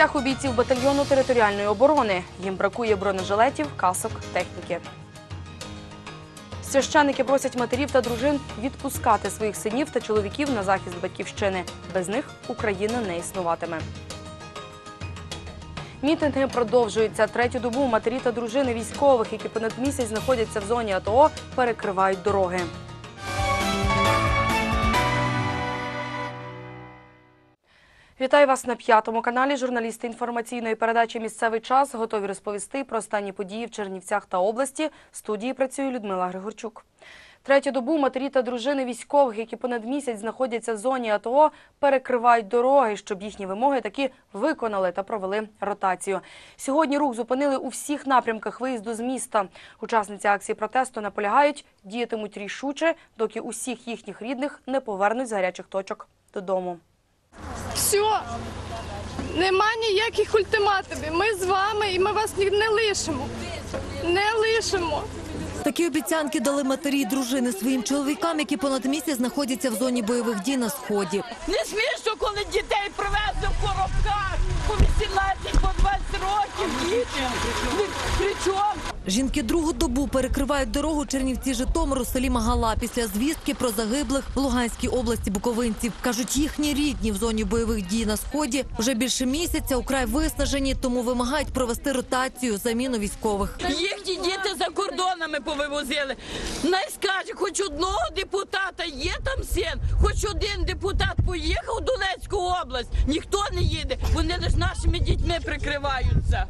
гостях у бійців батальйону територіальної оборони. Їм бракує бронежилетів, касок, техніки. Священники просять матерів та дружин відпускати своїх синів та чоловіків на захист батьківщини. Без них Україна не існуватиме. Мітинги продовжуються. Третю добу матері та дружини військових, які понад місяць знаходяться в зоні АТО, перекривають дороги. Вітаю вас на п'ятому каналі. Журналісти інформаційної передачі Місцевий час готові розповісти про останні події в Чернівцях та області. В студії працює Людмила Григорчук. Третю добу матері та дружини військових, які понад місяць знаходяться в зоні АТО, перекривають дороги, щоб їхні вимоги таки виконали та провели ротацію. Сьогодні рух зупинили у всіх напрямках виїзду з міста. Учасниці акції протесту наполягають, діятимуть рішуче, доки усіх їхніх рідних не повернуть з гарячих точок додому. Все, нема ніяких ультиматумів. Ми з вами і ми вас ні- не лишимо. Не лишимо. Такі обіцянки дали матері й дружини своїм чоловікам, які понад місяць знаходяться в зоні бойових дій на сході. Не смішно, коли дітей привезли в коробках по 18, по 20 років дітям. Жінки другу добу перекривають дорогу Чернівці Житомиру селі Магала після звістки про загиблих в Луганській області буковинців. кажуть, їхні рідні в зоні бойових дій на сході вже більше місяця украй виснажені, тому вимагають провести ротацію заміну військових. Їхні діти за кордонами повивозили. Най скаже, хоч одного депутата є там син, хоч один депутат поїхав у Донецьку область. Ніхто не їде. Вони лише нашими дітьми прикриваються.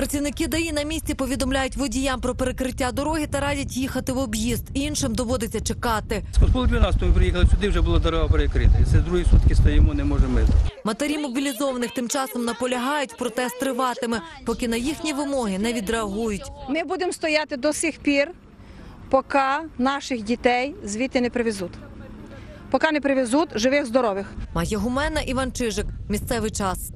Працівники ДАІ на місці повідомляють водіям про перекриття дороги та радять їхати в об'їзд. Іншим доводиться чекати. З пол 12 ми приїхали сюди, вже була дорога перекрита. І Це другі сутки стоїмо, не можемо мити. Матері мобілізованих тим часом наполягають, протест триватиме, поки на їхні вимоги не відреагують. Ми будемо стояти до сих пір, поки наших дітей звідти не привезуть. Поки не привезуть живих, здорових. Має гумена Іван Чижик. Місцевий час.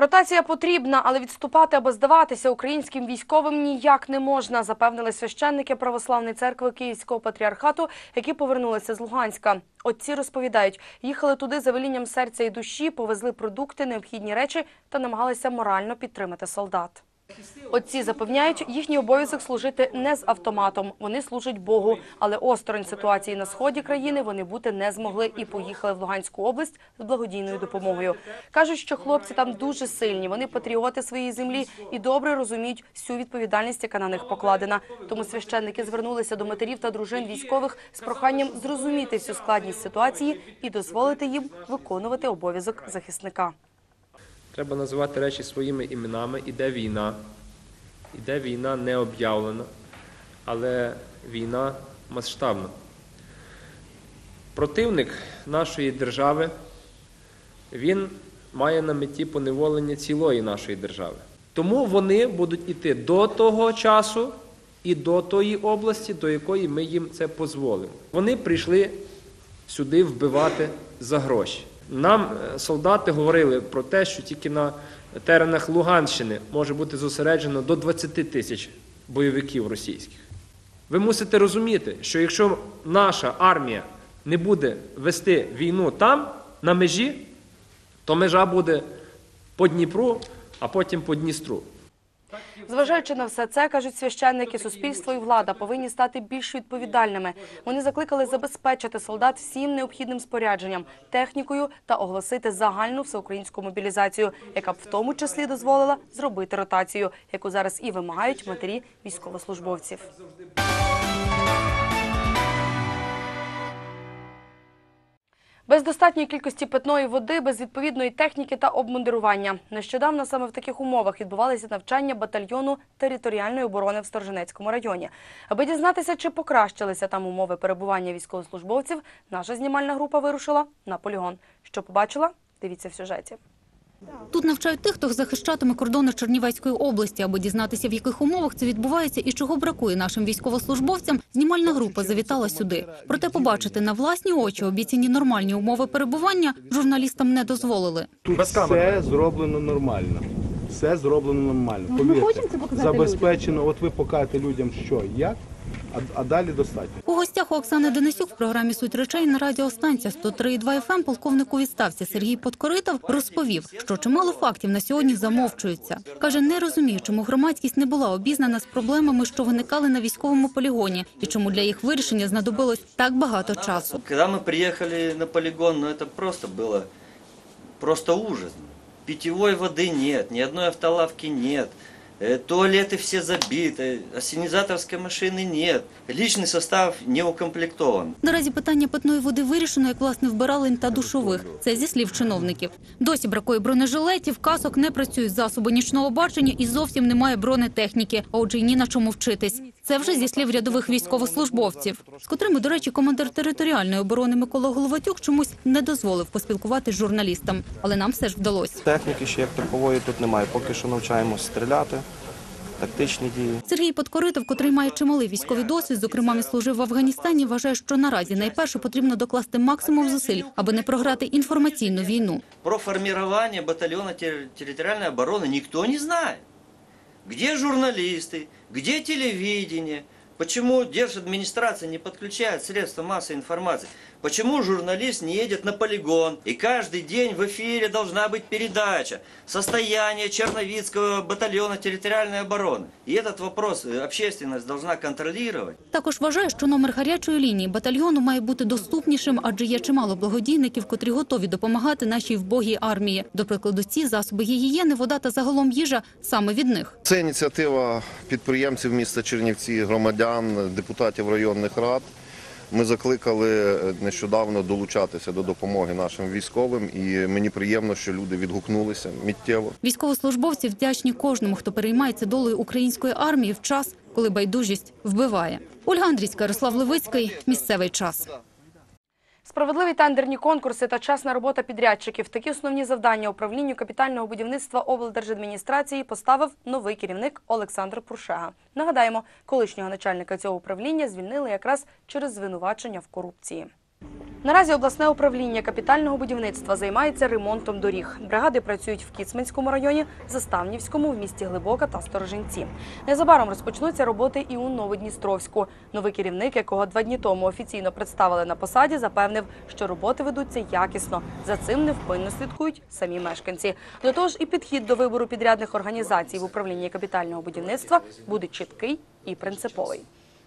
Ротація потрібна, але відступати або здаватися українським військовим ніяк не можна, запевнили священники Православної церкви Київського патріархату, які повернулися з Луганська. Отці розповідають, їхали туди за велінням серця і душі, повезли продукти, необхідні речі та намагалися морально підтримати солдат. Отці запевняють, їхній обов'язок служити не з автоматом. Вони служать Богу, але осторонь ситуації на сході країни вони бути не змогли і поїхали в Луганську область з благодійною допомогою. кажуть, що хлопці там дуже сильні. Вони патріоти своєї землі і добре розуміють всю відповідальність, яка на них покладена. Тому священники звернулися до матерів та дружин військових з проханням зрозуміти всю складність ситуації і дозволити їм виконувати обов'язок захисника. Треба називати речі своїми іменами. Іде війна. Іде війна не об'явлена, але війна масштабна. Противник нашої держави, він має на меті поневолення цілої нашої держави. Тому вони будуть іти до того часу і до тої області, до якої ми їм це дозволимо. Вони прийшли сюди вбивати за гроші. Нам е, солдати говорили про те, що тільки на теренах Луганщини може бути зосереджено до 20 тисяч бойовиків російських. Ви мусите розуміти, що якщо наша армія не буде вести війну там, на межі, то межа буде по Дніпру, а потім по Дністру. Зважаючи на все це, кажуть священники, суспільство і влада повинні стати більш відповідальними. Вони закликали забезпечити солдат всім необхідним спорядженням, технікою та оголосити загальну всеукраїнську мобілізацію, яка б в тому числі дозволила зробити ротацію, яку зараз і вимагають матері військовослужбовців. Без достатньої кількості питної води, без відповідної техніки та обмундирування. Нещодавно саме в таких умовах відбувалися навчання батальйону територіальної оборони в Сторженецькому районі. Аби дізнатися, чи покращилися там умови перебування військовослужбовців, наша знімальна група вирушила на полігон. Що побачила? Дивіться в сюжеті. Тут навчають тих, хто захищатиме кордони Чернівецької області, аби дізнатися, в яких умовах це відбувається і чого бракує нашим військовослужбовцям. Знімальна група завітала сюди. Проте побачити на власні очі обіцяні нормальні умови перебування журналістам не дозволили. Тут все зроблено нормально. Все зроблено нормально. Повірте, забезпечено. От ви покажете людям, що як, а, а далі достатньо. У гостях у Оксани Денисюк в програмі «Суть речей» на радіостанція 103,2 FM полковник у відставці Сергій Подкоритов розповів, що чимало фактів на сьогодні замовчуються. Каже, не розуміє, чому громадськість не була обізнана з проблемами, що виникали на військовому полігоні, і чому для їх вирішення знадобилось так багато часу. Когда мы приехали на полигон, ну это просто было просто ужас. Питьевой воды нет, ни одной автолавки нет, э, туалеты все забиты, ассенизаторской машины нет, личный состав не укомплектован. Наразі питання питної води вирішено, як власне вбиралень та душових. Це зі слів чиновників. Досі бракує бронежилетів, касок не працюють засоби нічного бачення і зовсім немає бронетехніки. А отже, й ні на чому вчитись. Це вже зі слів рядових військовослужбовців, з котрими, до речі, командир територіальної оборони Микола Головатюк чомусь не дозволив поспілкуватись з журналістам, але нам все ж вдалося. Техніки ще як такової тут немає. Поки що навчаємося стріляти, тактичні дії. Сергій Подкоритов, котрий має чималий військовий досвід, зокрема і служив в Афганістані, вважає, що наразі найперше потрібно докласти максимум зусиль, аби не програти інформаційну війну. Про формирование батальона терри- территориальной обороны никто не знает. Где журналисты, где телевидение, почему держадминистрация не подключает средства массовой информации, почему журналист не едет на полигон, и каждый день в эфире должна быть передача «Состояние Черновицкого батальона территориальной обороны». И этот вопрос э, общественность должна контролировать. Також вважає, що номер гарячої лінії батальйону має бути доступнішим, адже є чимало благодійників, котрі готові допомагати нашій вбогій армії. До прикладу, ці засоби гігієни, вода та загалом їжа саме від них. Це ініціатива підприємців міста Чернівці, громадян, депутатів районних рад. Ми закликали нещодавно долучатися до допомоги нашим військовим, і мені приємно, що люди відгукнулися миттєво. Військовослужбовці вдячні кожному, хто переймається долею української армії в час, коли байдужість вбиває. Ольга Андрійська, Ярослав Левицький. Місцевий час. Справедливі тендерні конкурси та чесна робота підрядчиків – такі основні завдання управлінню капітального будівництва облдержадміністрації поставив новий керівник Олександр Пуршега. Нагадаємо, колишнього начальника цього управління звільнили якраз через звинувачення в корупції. Наразі обласне управління капітального будівництва займається ремонтом доріг. Бригади працюють в Кіцманському районі, Заставнівському, в місті Глибока та Сторожинці. Незабаром розпочнуться роботи і у Новодністровську. Новий керівник, якого два дні тому офіційно представили на посаді, запевнив, що роботи ведуться якісно. За цим невпинно слідкують самі мешканці. До того ж, і підхід до вибору підрядних організацій в управлінні капітального будівництва буде чіткий і принциповий.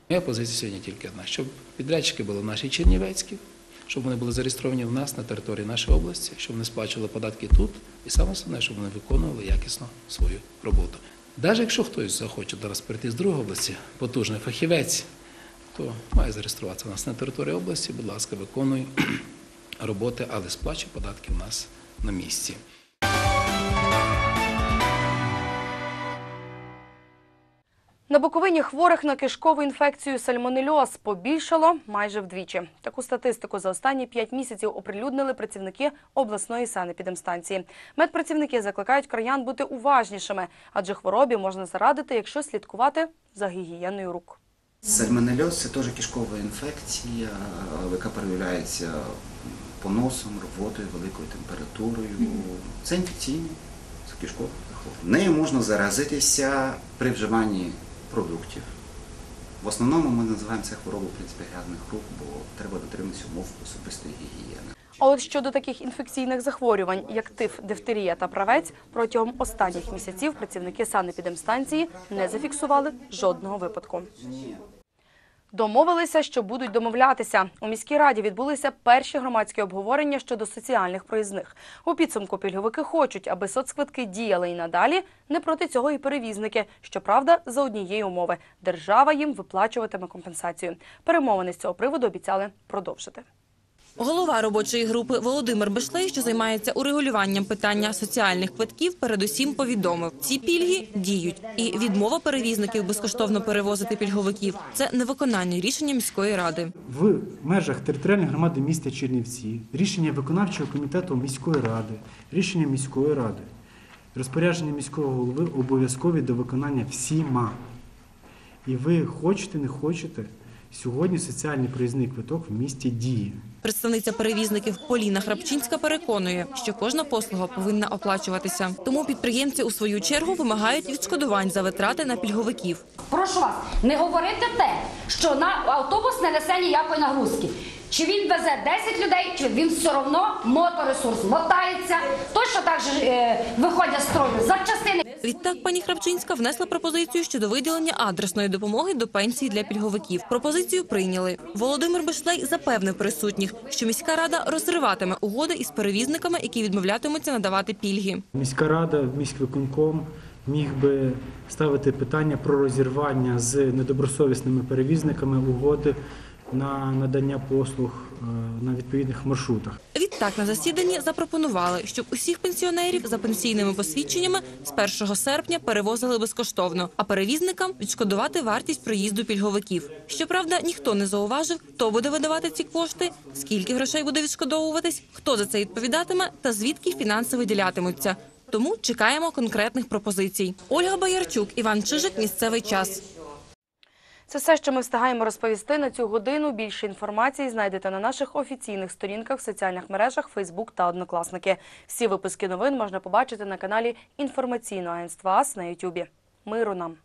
Моя позиція сьогодні тільки одна, щоб підрядчики були наші чернівецькі, щоб вони були зареєстровані в нас на території нашої області, щоб вони сплачували податки тут, і саме основне, щоб вони виконували якісно свою роботу. Навіть якщо хтось захоче зараз прийти з другої області, потужний фахівець, то має зареєструватися в нас на території області, будь ласка, виконуй роботи, але сплачуй податки в нас на місці. На Буковині хворих на кишкову інфекцію сальмонельоз побільшало майже вдвічі. Таку статистику за останні п'ять місяців оприлюднили працівники обласної санепідемстанції. Медпрацівники закликають краян бути уважнішими, адже хворобі можна зарадити, якщо слідкувати за гігієною рук. Сальмонельоз – це теж кишкова інфекція, яка проявляється поносом, рвотою, великою температурою. Це інфекційне, це кишкове. Нею можна заразитися при вживанні продуктів. В основному ми називаємо це хворобу в принципі, грязних рук, бо треба дотримуватися умов особистої гігієни. А от щодо таких інфекційних захворювань, як тиф, дифтерія та правець, протягом останніх місяців працівники санепідемстанції не зафіксували жодного випадку. Домовилися, що будуть домовлятися. У міській раді відбулися перші громадські обговорення щодо соціальних проїзних. У підсумку пільговики хочуть, аби соцквитки діяли і надалі. Не проти цього і перевізники. Щоправда, за однієї умови – держава їм виплачуватиме компенсацію. Перемовини з цього приводу обіцяли продовжити. Голова робочої групи Володимир Бешлей, що займається урегулюванням питання соціальних квитків, передусім повідомив, ці пільги діють, і відмова перевізників безкоштовно перевозити пільговиків це невиконання рішення міської ради. в межах територіальної громади міста Чернівці, рішення виконавчого комітету міської ради, рішення міської ради, розпорядження міського голови обов'язкові до виконання всіма. І ви хочете, не хочете, Сьогодні соціальний проїзний квиток в місті діє. Представниця перевізників Поліна Храпчинська переконує, що кожна послуга повинна оплачуватися. Тому підприємці у свою чергу вимагають відшкодувань за витрати на пільговиків. Прошу вас, не говорити те, що на автобус не несе ніякої нагрузки. Чи він везе 10 людей, чи він все одно моторесурс мотається, точно так же е, виходять з строю запчастини. Відтак пані Храпчинська внесла пропозицію щодо виділення адресної допомоги до пенсії для пільговиків. Пропозицію прийняли. Володимир Бешлей запевнив присутніх, що міська рада розриватиме угоди із перевізниками, які відмовлятимуться надавати пільги. Міська рада, міськвиконком міг би ставити питання про розірвання з недобросовісними перевізниками угоди на надання послуг е, на відповідних маршрутах. Відтак на засіданні запропонували, щоб усіх пенсіонерів за пенсійними посвідченнями з 1 серпня перевозили безкоштовно, а перевізникам відшкодувати вартість проїзду пільговиків. Щоправда, ніхто не зауважив, хто буде видавати ці кошти, скільки грошей буде відшкодовуватись, хто за це відповідатиме та звідки фінанси виділятимуться. Тому чекаємо конкретних пропозицій. Ольга Боярчук, Іван Чижик. Місцевий час. Це все, що ми встигаємо розповісти на цю годину. Більше інформації знайдете на наших офіційних сторінках в соціальних мережах Фейсбук та Однокласники. Всі випуски новин можна побачити на каналі інформаційного агентства АС на Ютубі. Миру нам!